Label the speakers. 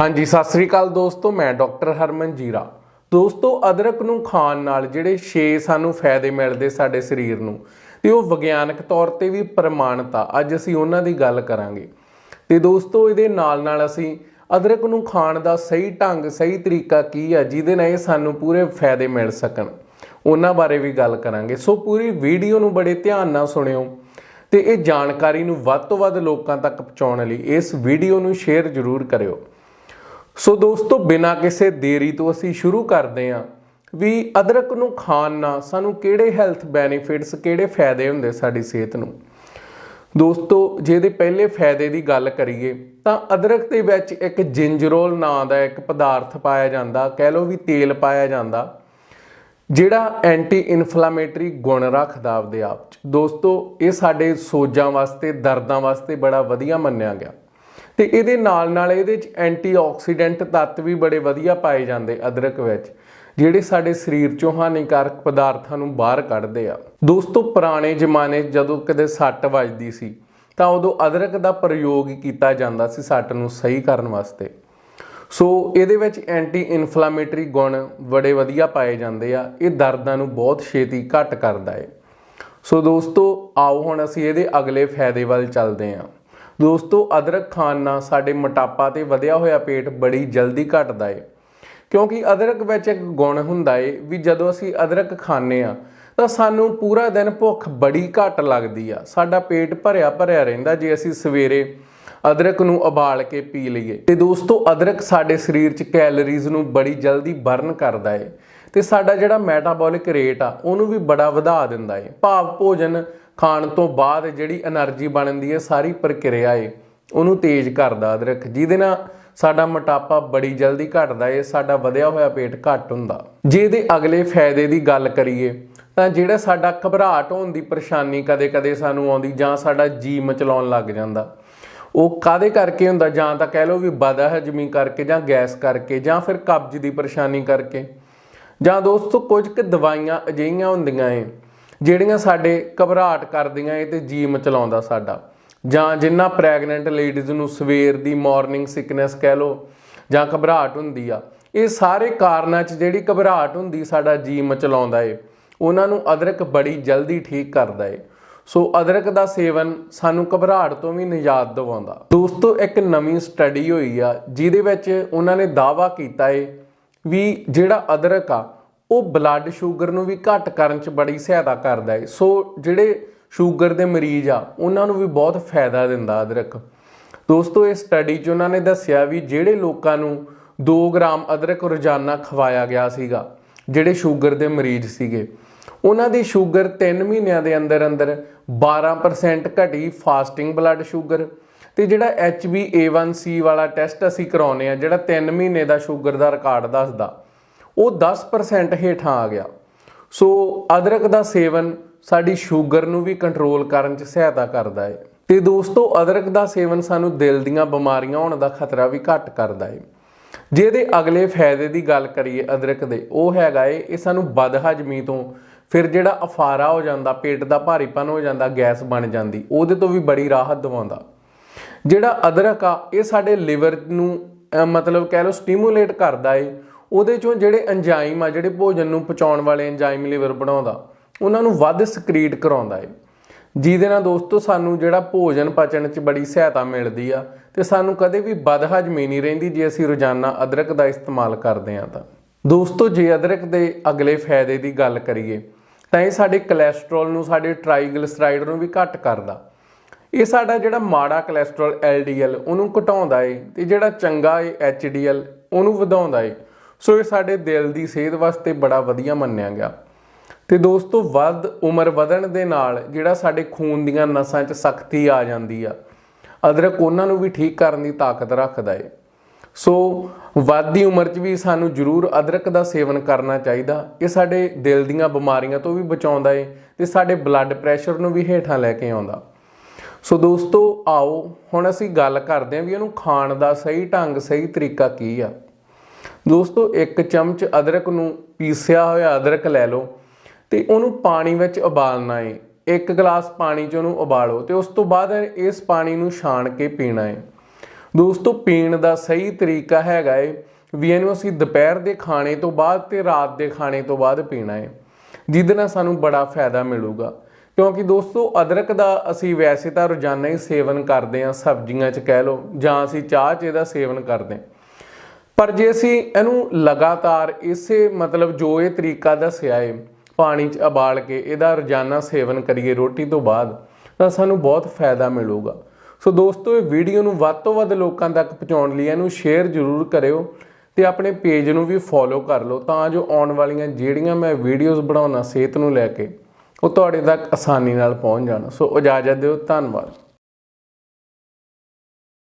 Speaker 1: ਹਾਂਜੀ, ਸਤਿ ਸ੍ਰੀ ਅਕਾਲ ਦੋਸਤੋ, ਮੈਂ ਡਾਕਟਰ ਹਰਮਨ ਜੀਰਾ। ਦੋਸਤੋ, ਅਦਰਕ ਨੂੰ ਖਾਣ ਨਾਲ ਜਿਹੜੇ 6 ਸਾਨੂੰ ਫਾਇਦੇ ਮਿਲਦੇ ਸਾਡੇ ਸਰੀਰ ਨੂੰ, ਤੇ ਉਹ ਵਿਗਿਆਨਕ ਤੌਰ ਤੇ ਵੀ ਪ੍ਰਮਾਣਿਤ ਆ। ਅੱਜ ਅਸੀਂ ਉਹਨਾਂ ਦੀ ਗੱਲ ਕਰਾਂਗੇ। ਤੇ ਦੋਸਤੋ, ਇਹਦੇ ਨਾਲ ਨਾਲ ਅਸੀਂ ਅਦਰਕ ਨੂੰ ਖਾਣ ਦਾ ਸਹੀ ਢੰਗ, ਸਹੀ ਤਰੀਕਾ ਕੀ ਆ, ਜਿਹਦੇ ਨਾਲ ਇਹ ਸਾਨੂੰ ਪੂਰੇ ਫਾਇਦੇ ਮਿਲ ਸਕਣ, ਉਹਨਾਂ ਬਾਰੇ ਵੀ ਗੱਲ ਕਰਾਂਗੇ। ਸੋ ਪੂਰੀ ਵੀਡੀਓ ਨੂੰ ਬੜੇ ਧਿਆਨ ਨਾਲ ਸੁਣਿਓ ਤੇ ਇਹ ਜਾਣਕਾਰੀ ਨੂੰ ਵੱਧ ਤੋਂ ਵੱਧ ਲੋਕਾਂ ਤੱਕ ਪਹੁੰਚਾਉਣ ਲਈ ਇਸ ਵੀਡੀਓ ਨੂੰ ਸ਼ੇਅਰ ਜ਼ਰੂਰ ਕਰਿਓ। ਸੋ ਦੋਸਤੋ, ਬਿਨਾਂ ਕਿਸੇ ਦੇਰੀ ਤੋਂ ਅਸੀਂ ਸ਼ੁਰੂ ਕਰਦੇ ਹਾਂ ਵੀ ਅਦਰਕ ਨੂੰ ਖਾਣ ਨਾਲ ਸਾਨੂੰ ਕਿਹੜੇ ਹੈਲਥ ਬੈਨੀਫਿਟਸ ਕਿਹੜੇ ਫਾਇਦੇ ਹੁੰਦੇ ਸਾਡੀ ਸਿਹਤ ਨੂੰ? ਦੋਸਤੋ ਜਿਹਦੇ ਪਹਿਲੇ ਫਾਇਦੇ ਦੀ ਗੱਲ ਕਰੀਏ, ਤਾਂ ਅਦਰਕ ਦੇ ਵਿੱਚ ਇੱਕ ਜਿੰਜਰੋਲ ਨਾਂ ਦਾ ਇੱਕ ਪਦਾਰਥ ਪਾਇਆ ਜਾਂਦਾ, ਕਹਿ ਲਓ ਵੀ ਤੇਲ ਪਾਇਆ ਜਾਂਦਾ, ਜਿਹੜਾ ਐਂਟੀ ਇਨਫਲਾਮੇਟਰੀ ਗੁਣ ਰੱਖਦਾ ਆਪਦੇ ਆਪ ਚ। ਦੋਸਤੋ, ਇਹ ਸਾਡੇ ਸੋਜਾਂ ਵਾਸਤੇ, ਦਰਦਾਂ ਵਾਸਤੇ ਬੜਾ ਵਧੀਆ ਮੰਨਿਆ ਗਿਆ। ਤੇ ਇਹਦੇ ਨਾਲ ਨਾਲ ਇਹਦੇ ਚ ਐਂਟੀਆਕਸੀਡੈਂਟ ਤੱਤ ਵੀ ਬੜੇ ਵਧੀਆ ਪਾਏ ਜਾਂਦੇ ਅਦਰਕ ਵਿੱਚ, ਜਿਹੜੇ ਸਾਡੇ ਸਰੀਰ ਚੋਂ ਹਾਨੀਕਾਰਕ ਪਦਾਰਥਾਂ ਨੂੰ ਬਾਹਰ ਕੱਢਦੇ ਆ। ਦੋਸਤੋ, ਪੁਰਾਣੇ ਜ਼ਮਾਨੇ ਜਦੋਂ ਕਦੇ ਸੱਟ ਵੱਜਦੀ ਸੀ, ਤਾਂ ਉਦੋਂ ਅਦਰਕ ਦਾ ਪ੍ਰਯੋਗ ਕੀਤਾ ਜਾਂਦਾ ਸੀ ਸੱਟ ਨੂੰ ਸਹੀ ਕਰਨ ਵਾਸਤੇ। ਸੋ ਇਹਦੇ ਵਿੱਚ ਐਂਟੀ ਇਨਫਲਾਮੇਟਰੀ ਗੁਣ ਬੜੇ ਵਧੀਆ ਪਾਏ ਜਾਂਦੇ ਆ, ਇਹ ਦਰਦਾਂ ਨੂੰ ਬਹੁਤ ਛੇਤੀ ਘੱਟ ਕਰਦਾ ਹੈ ਸੋ ਦੋਸਤੋ, ਆਓ ਹੁਣ ਅਸੀਂ ਇਹਦੇ ਅਗਲੇ ਫਾਇਦੇ ਵੱਲ ਚੱਲਦੇ ਹਾਂ ਦੋਸਤੋ, ਅਦਰਕ ਖਾਣ ਨਾਲ ਸਾਡੇ ਮੋਟਾਪਾ ਤੇ ਵਧਿਆ ਹੋਇਆ ਪੇਟ ਬੜੀ ਜਲਦੀ ਘਟਦਾ ਏ। ਕਿਉਂਕਿ ਅਦਰਕ ਵਿੱਚ ਇੱਕ ਗੁਣ ਹੁੰਦਾ ਏ ਵੀ ਜਦੋਂ ਅਸੀਂ ਅਦਰਕ ਖਾਂਦੇ ਆ ਤਾਂ ਸਾਨੂੰ ਪੂਰਾ ਦਿਨ ਭੁੱਖ ਬੜੀ ਘੱਟ ਲੱਗਦੀ ਆ। ਸਾਡਾ ਪੇਟ ਭਰਿਆ ਭਰਿਆ ਰਹਿੰਦਾ ਜੇ ਅਸੀਂ ਸਵੇਰੇ ਅਦਰਕ ਨੂੰ ਉਬਾਲ ਕੇ ਪੀ ਲਈਏ। ਤੇ ਦੋਸਤੋ, ਅਦਰਕ ਸਾਡੇ ਸਰੀਰ 'ਚ ਕੈਲਰੀਜ਼ ਨੂੰ ਬੜੀ ਜਲਦੀ ਬਰਨ ਕਰਦਾ ਏ। ਤੇ ਸਾਡਾ ਜਿਹੜਾ ਮੈਟਾਬੋਲਿਕ ਰੇਟ ਆ, ਉਹਨੂੰ ਵੀ ਬੜਾ ਵਧਾ ਦਿੰਦਾ ਏ। ਭਾਵ ਭੋਜਨ ਖਾਣ ਤੋਂ ਬਾਅਦ ਜਿਹੜੀ એનર્ਜੀ ਬਣਦੀ ਹੈ, ਸਾਰੀ ਪ੍ਰਕਿਰਿਆ ਏ, ਉਹਨੂੰ ਤੇਜ਼ ਕਰਦਾ ਅਦਰਕ, ਜਿਹਦੇ ਨਾਲ ਸਾਡਾ ਮੋਟਾਪਾ ਬੜੀ ਜਲਦੀ ਘਟਦਾ ਏ, ਸਾਡਾ ਵਧਿਆ ਹੋਇਆ ਪੇਟ ਘਟ ਹੁੰਦਾ। ਜੇ ਇਹਦੇ ਅਗਲੇ ਫਾਇਦੇ ਦੀ ਗੱਲ ਕਰੀਏ, ਤਾਂ ਜਿਹੜਾ ਸਾਡਾ ਘਬਰਾਹਟ ਹੋਣ ਦੀ ਪਰੇਸ਼ਾਨੀ ਕਦੇ-ਕਦੇ ਸਾਨੂੰ ਆਉਂਦੀ, ਜਾਂ ਸਾਡਾ ਜੀ ਮਚਲਾਉਣ ਲੱਗ ਜਾਂਦਾ। ਉਹ ਕਾਦੇ ਕਰਕੇ ਹੁੰਦਾ? ਜਾਂ ਤਾਂ ਕਹਿ ਲਓ ਵੀ ਬਦਾ ਹਜਮੀ ਕਰਕੇ, ਜਾਂ ਗੈਸ ਕਰਕੇ, ਜਾਂ ਫਿਰ ਕਬਜ਼ ਦੀ ਪਰੇਸ਼ਾਨੀ ਕਰਕੇ। ਜਾਂ ਦੋਸਤੋ, ਕੁਝ ਕੁ ਦਵਾਈਆਂ ਅਜਿਹੀਆਂ ਹੁੰਦੀਆਂ ਏ ਜਿਹੜੀਆਂ ਸਾਡੇ ਘਬਰਾਹਟ ਕਰਦੀਆਂ ਏ ਤੇ ਜੀ ਮਚਲਾਉਂਦਾ ਸਾਡਾ। ਜਾਂ ਜਿੰਨਾ ਪ੍ਰੈਗਨੈਂਟ ਲੇਡੀਜ਼ ਨੂੰ ਸਵੇਰ ਦੀ ਮਾਰਨਿੰਗ ਸਿਕਨੈਸ ਕਹਿ ਲਓ, ਜਾਂ ਘਬਰਾਹਟ ਹੁੰਦੀ ਆ, ਇਹ ਸਾਰੇ ਕਾਰਨਾਂ 'ਚ ਜਿਹੜੀ ਘਬਰਾਹਟ ਹੁੰਦੀ ਸਾਡਾ ਜੀ ਮਚਲਾਉਂਦਾ ਏ, ਉਹਨਾਂ ਨੂੰ ਅਦਰਕ ਬੜੀ ਜਲਦੀ ਠੀਕ ਕਰਦਾ ਏ। ਸੋ ਅਦਰਕ ਦਾ ਸੇਵਨ ਸਾਨੂੰ ਘਬਰਾਹਟ ਤੋਂ ਵੀ ਨਿਜਾਤ ਦਿਵਾਉਂਦਾ। ਦੋਸਤੋ, ਇੱਕ ਨਵੀਂ ਸਟੱਡੀ ਹੋਈ ਆ, ਜਿਹਦੇ ਵਿੱਚ ਉਹਨਾਂ ਨੇ ਦਾਅਵਾ ਕੀਤਾ ਏ ਵੀ ਜਿਹੜਾ ਅਦਰਕ ਆ ਉਹ ਬਲੱਡ ਸ਼ੂਗਰ ਨੂੰ ਵੀ ਘੱਟ ਕਰਨ 'ਚ ਬੜੀ ਸਹਾਇਤਾ ਕਰਦਾ ਏ ਸੋ ਜਿਹੜੇ ਸ਼ੂਗਰ ਦੇ ਮਰੀਜ਼ ਆ, ਉਹਨਾਂ ਨੂੰ ਵੀ ਬਹੁਤ ਫਾਇਦਾ ਦਿੰਦਾ ਅਦਰਕ। ਦੋਸਤੋ, ਇਸ ਸਟੱਡੀ 'ਚ ਉਹਨਾਂ ਨੇ ਦੱਸਿਆ ਵੀ ਜਿਹੜੇ ਲੋਕਾਂ ਨੂੰ 2 ਗ੍ਰਾਮ ਅਦਰਕ ਰੋਜ਼ਾਨਾ ਖਵਾਇਆ ਗਿਆ ਸੀਗਾ, ਜਿਹੜੇ ਸ਼ੂਗਰ ਦੇ ਮਰੀਜ਼ ਸੀਗੇ, ਉਹਨਾਂ ਦੀ ਸ਼ੂਗਰ 3 ਮਹੀਨਿਆਂ ਦੇ ਅੰਦਰ ਅੰਦਰ 12% ਘਟੀ ਫਾਸਟਿੰਗ ਬਲੱਡ ਸ਼ੂਗਰ ਤੇ ਜਿਹੜਾ HbA1c ਵਾਲਾ ਟੈਸਟ ਅਸੀਂ ਕਰਾਉਨੇ ਆ ਜਿਹੜਾ 3 ਮਹੀਨੇ ਦਾ ਸ਼ੂਗਰ ਦਾ ਰਿਕਾਰਡ ਦੱਸਦਾ। ਉਹ 10% ਹੇਠਾਂ ਆ ਗਿਆ। ਸੋ ਅਦਰਕ ਦਾ ਸੇਵਨ ਸਾਡੀ ਸ਼ੂਗਰ ਨੂੰ ਵੀ ਕੰਟਰੋਲ ਕਰਨ 'ਚ ਸਹਾਇਤਾ ਕਰਦਾ ਹੈ ਤੇ ਦੋਸਤੋ, ਅਦਰਕ ਦਾ ਸੇਵਨ ਸਾਨੂੰ ਦਿਲ ਦੀਆਂ ਬਿਮਾਰੀਆਂ ਹੋਣ ਦਾ ਖਤਰਾ ਵੀ ਘੱਟ ਕਰਦਾ ਹੈ ਜਿਹਦੇ ਅਗਲੇ ਫਾਇਦੇ ਦੀ ਗੱਲ ਕਰੀਏ ਅਦਰਕ ਦੇ, ਉਹ ਹੈਗਾ ਏ, ਇਹ ਸਾਨੂੰ ਬਦਹਜਮੀ ਤੋਂ ਫਿਰ ਜਿਹੜਾ ਅਫਾਰਾ ਹੋ ਜਾਂਦਾ, ਪੇਟ ਦਾ ਭਾਰੀਪਨ ਹੋ ਜਾਂਦਾ, ਗੈਸ ਬਣ ਜਾਂਦੀ, ਉਹਦੇ ਤੋਂ ਵੀ ਬੜੀ ਰਾਹਤ ਦਿਵਾਉਂਦਾ। ਜਿਹੜਾ ਅਦਰਕ ਆ, ਇਹ ਸਾਡੇ ਲਿਵਰ ਨੂੰ ਮਤਲਬ ਕਹਿ ਲਓ ਸਟੀਮੂਲੇਟ ਕਰਦਾ ਏ। ਉਹਦੇ ਚੋਂ ਜਿਹੜੇ ਐਂਜ਼ਾਈਮ ਆ, ਜਿਹੜੇ ਭੋਜਨ ਨੂੰ ਪਚਾਉਣ ਵਾਲੇ ਐਂਜ਼ਾਈਮ ਲਿਵਰ ਬਣਾਉਂਦਾ, ਉਹਨਾਂ ਨੂੰ ਵੱਧ ਸਕਰੀਟ ਕਰਾਉਂਦਾ ਏ। ਜਿਹਦੇ ਨਾਲ ਦੋਸਤੋ ਸਾਨੂੰ ਜਿਹੜਾ ਭੋਜਨ ਪਚਣ 'ਚ ਬੜੀ ਸਹਾਇਤਾ ਮਿਲਦੀ ਆ ਤੇ ਸਾਨੂੰ ਕਦੇ ਵੀ ਬਦਹਜਮੀ ਨਹੀਂ ਰਹਿੰਦੀ ਜੇ ਅਸੀਂ ਰੋਜ਼ਾਨਾ ਅਦਰਕ ਦਾ ਇਸਤੇਮਾਲ ਕਰਦੇ ਆ ਤਾਂ। ਦੋਸਤੋ ਜੇ ਅਦਰਕ ਦੇ ਅਗਲੇ ਫਾਇਦੇ ਦੀ ਗੱਲ ਕਰੀਏ, ਤਾਂ ਇਹ ਸਾਡੇ ਕੋਲੇਸਟ੍ਰੋਲ ਨੂੰ, ਸਾਡੇ ਟ੍ਰਾਈਗਲਿਸਰਾਈਡ ਨੂੰ ਵੀ ਘੱਟ ਕਰਦਾ। ਇਹ ਸਾਡਾ ਜਿਹੜਾ ਮਾੜਾ ਕੋਲੇਸਟ੍ਰੋਲ LDL ਉਹਨੂੰ ਘਟਾਉਂਦਾ ਏ ਤੇ ਜਿਹੜਾ ਚੰਗਾ ਏ HDL ਉਹਨੂੰ ਵਧਾਉਂਦਾ ਏ। ਸੋ ਇਹ ਸਾਡੇ ਦਿਲ ਦੀ ਸਿਹਤ ਵਾਸਤੇ ਬੜਾ ਵਧੀਆ ਮੰਨਿਆ ਗਿਆ। ਤੇ ਦੋਸਤੋ, ਵੱਧ ਉਮਰ ਵਧਣ ਦੇ ਨਾਲ ਜਿਹੜਾ ਸਾਡੇ ਖੂਨ ਦੀਆਂ ਨਸਾਂ 'ਚ ਸਖਤੀ ਆ ਜਾਂਦੀ ਆ, ਅਦਰਕ ਉਹਨਾਂ ਨੂੰ ਵੀ ਠੀਕ ਕਰਨ ਦੀ ਤਾਕਤ ਰੱਖਦਾ ਏ। ਸੋ ਵੱਧਦੀ ਉਮਰ 'ਚ ਵੀ ਸਾਨੂੰ ਜ਼ਰੂਰ ਅਦਰਕ ਦਾ ਸੇਵਨ ਕਰਨਾ ਚਾਹੀਦਾ। ਇਹ ਸਾਡੇ ਦਿਲ ਦੀਆਂ ਬਿਮਾਰੀਆਂ ਤੋਂ ਵੀ ਬਚਾਉਂਦਾ ਏ ਤੇ ਸਾਡੇ ਬਲੱਡ ਪ੍ਰੈਸ਼ਰ ਨੂੰ ਵੀ ਹੇਠਾਂ ਲੈ ਕੇ ਆਉਂਦਾ। ਸੋ ਦੋਸਤੋ, ਆਓ ਹੁਣ ਅਸੀਂ ਗੱਲ ਕਰਦੇ ਹਾਂ ਵੀ ਇਹਨੂੰ ਖਾਣ ਦਾ ਸਹੀ ਢੰਗ, ਸਹੀ ਤਰੀਕਾ ਕੀ ਆ। ਦੋਸਤੋ, ਇੱਕ ਚਮਚ ਅਦਰਕ ਨੂੰ ਪੀਸਿਆ ਹੋਇਆ ਅਦਰਕ ਲੈ ਲਓ ਤੇ ਉਹਨੂੰ ਪਾਣੀ ਵਿੱਚ ਉਬਾਲਣਾ ਏ। ਇੱਕ ਗਲਾਸ ਪਾਣੀ 'ਚ ਉਹਨੂੰ ਉਬਾਲੋ ਤੇ ਉਸ ਤੋਂ ਬਾਅਦ ਇਸ ਪਾਣੀ ਨੂੰ ਛਾਣ ਕੇ ਪੀਣਾ ਏ। ਦੋਸਤੋ, ਪੀਣ ਦਾ ਸਹੀ ਤਰੀਕਾ ਹੈਗਾ ਏ ਵੀ ਇਹਨੂੰ ਅਸੀਂ ਦੁਪਹਿਰ ਦੇ ਖਾਣੇ ਤੋਂ ਬਾਅਦ ਤੇ ਰਾਤ ਦੇ ਖਾਣੇ ਤੋਂ ਬਾਅਦ ਪੀਣਾ ਏ। ਜਿਹਦੇ ਨਾਲ ਸਾਨੂੰ ਬੜਾ ਫਾਇਦਾ ਮਿਲੂਗਾ। ਕਿਉਂਕਿ ਦੋਸਤੋ, ਅਦਰਕ ਦਾ ਅਸੀਂ ਵੈਸੇ ਤਾਂ ਰੋਜ਼ਾਨਾ ਹੀ ਸੇਵਨ ਕਰਦੇ ਹਾਂ, ਸਬਜ਼ੀਆਂ 'ਚ ਕਹਿ ਲਓ ਜਾਂ ਅਸੀਂ ਚਾਹ 'ਚ ਇਹਦਾ ਸੇਵਨ ਕਰਦੇ ਹਾਂ। ਪਰ ਜੇ ਅਸੀਂ ਇਹਨੂੰ ਲਗਾਤਾਰ ਇਸੇ ਮਤਲਬ ਜੋ ਇਹ ਤਰੀਕਾ ਦੱਸਿਆ ਏ, ਪਾਣੀ 'ਚ ਉਬਾਲ ਕੇ ਇਹਦਾ ਰੋਜ਼ਾਨਾ ਸੇਵਨ ਕਰੀਏ ਰੋਟੀ ਤੋਂ ਬਾਅਦ, ਤਾਂ ਸਾਨੂੰ ਬਹੁਤ ਫਾਇਦਾ ਮਿਲੂਗਾ। ਸੋ ਦੋਸਤੋ, ਇਹ ਵੀਡੀਓ ਨੂੰ ਵੱਧ ਤੋਂ ਵੱਧ ਲੋਕਾਂ ਤੱਕ ਪਹੁੰਚਾਉਣ ਲਈ ਇਹਨੂੰ ਸ਼ੇਅਰ ਜ਼ਰੂਰ ਕਰਿਓ ਤੇ ਆਪਣੇ ਪੇਜ ਨੂੰ ਵੀ ਫੋਲੋ ਕਰ ਲਓ ਤਾਂ ਜੋ ਆਉਣ ਵਾਲੀਆਂ ਜਿਹੜੀਆਂ ਮੈਂ ਵੀਡੀਓਜ਼ ਬਣਾਉਣਾ ਸਿਹਤ ਨੂੰ ਲੈ ਕੇ, ਉਹ ਤੁਹਾਡੇ ਤੱਕ ਆਸਾਨੀ ਨਾਲ ਪਹੁੰਚ ਜਾਣ। ਸੋ ਇਜਾਜ਼ਤ ਦਿਓ, ਧੰਨਵਾਦ।